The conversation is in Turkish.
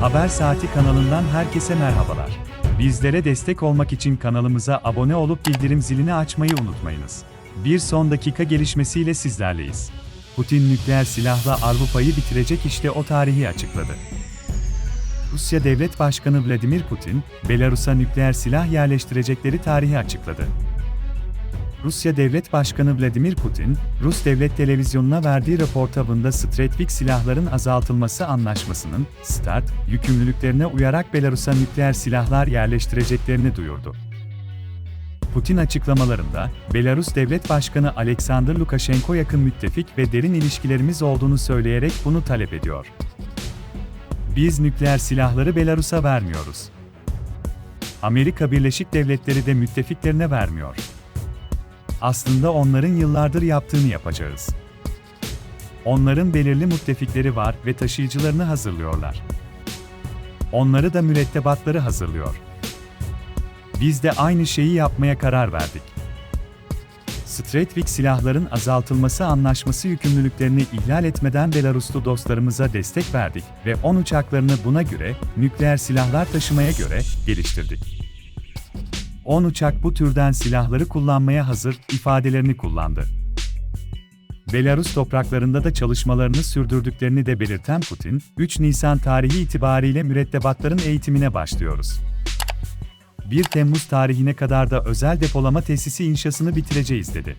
Haber Saati kanalından herkese merhabalar. Bizlere destek olmak için kanalımıza abone olup bildirim zilini açmayı unutmayınız. Bir son dakika gelişmesiyle sizlerleyiz. Putin nükleer silahla Avrupa'yı bitirecek işte o tarihi açıkladı. Rusya Devlet Başkanı Vladimir Putin, Belarus'a nükleer silah yerleştirecekleri tarihi açıkladı. Rusya Devlet Başkanı Vladimir Putin, Rus Devlet Televizyonu'na verdiği röportajında Stratevik silahların azaltılması anlaşmasının, START, yükümlülüklerine uyarak Belarus'a nükleer silahlar yerleştireceklerini duyurdu. Putin açıklamalarında, Belarus Devlet Başkanı Alexander Lukashenko yakın müttefik ve derin ilişkilerimiz olduğunu söyleyerek bunu talep ediyor. Biz nükleer silahları Belarus'a vermiyoruz. Amerika Birleşik Devletleri de müttefiklerine vermiyor. Aslında onların yıllardır yaptığını yapacağız. Onların belirli müttefikleri var ve taşıyıcılarını hazırlıyorlar. Onları da mürettebatları hazırlıyor. Biz de aynı şeyi yapmaya karar verdik. Stratevik silahların azaltılması anlaşması yükümlülüklerini ihlal etmeden Belaruslu dostlarımıza destek verdik ve 10 uçaklarını buna göre, nükleer silahlar taşımaya göre, geliştirdik. 10 uçak bu türden silahları kullanmaya hazır ifadelerini kullandı. Belarus topraklarında da çalışmalarını sürdürdüklerini de belirten Putin, 3 Nisan tarihi itibariyle mürettebatların eğitimine başlıyoruz. 1 Temmuz tarihine kadar da özel depolama tesisi inşasını bitireceğiz dedi.